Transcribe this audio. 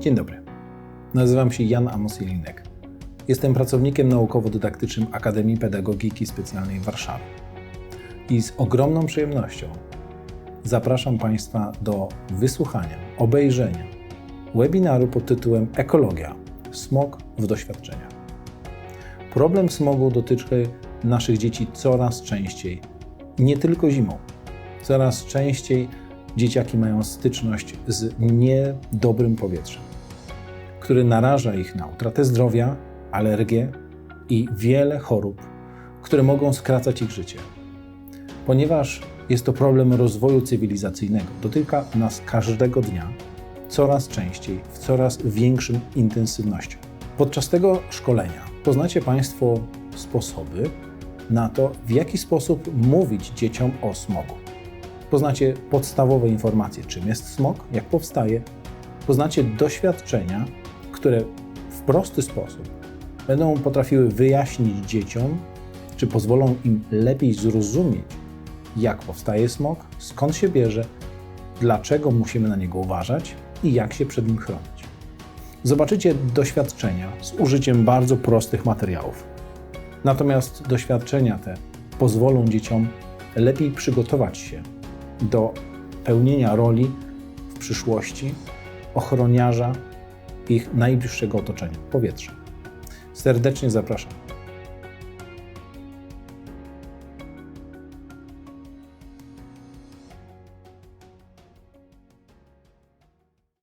Dzień dobry. Nazywam się Jan Amos Jelinek. Jestem pracownikiem naukowo-dydaktycznym Akademii Pedagogiki Specjalnej w Warszawie. I z ogromną przyjemnością zapraszam Państwa do wysłuchania, obejrzenia webinaru pod tytułem Ekologia smog w doświadczeniach. Problem smogu dotyczy naszych dzieci coraz częściej, nie tylko zimą. Coraz częściej dzieciaki mają styczność z niedobrym powietrzem, który naraża ich na utratę zdrowia, alergie i wiele chorób, które mogą skracać ich życie. Ponieważ jest to problem rozwoju cywilizacyjnego, dotyka nas każdego dnia, coraz częściej, w coraz większym intensywnością. Podczas tego szkolenia poznacie Państwo sposoby na to, w jaki sposób mówić dzieciom o smogu. Poznacie podstawowe informacje, czym jest smog, jak powstaje. Poznacie doświadczenia, które w prosty sposób będą potrafiły wyjaśnić dzieciom, czy pozwolą im lepiej zrozumieć, jak powstaje smog, skąd się bierze, dlaczego musimy na niego uważać i jak się przed nim chronić. Zobaczycie doświadczenia z użyciem bardzo prostych materiałów. Natomiast doświadczenia te pozwolą dzieciom lepiej przygotować się do pełnienia roli w przyszłości ochroniarza ich najbliższego otoczenia powietrza. Serdecznie zapraszam.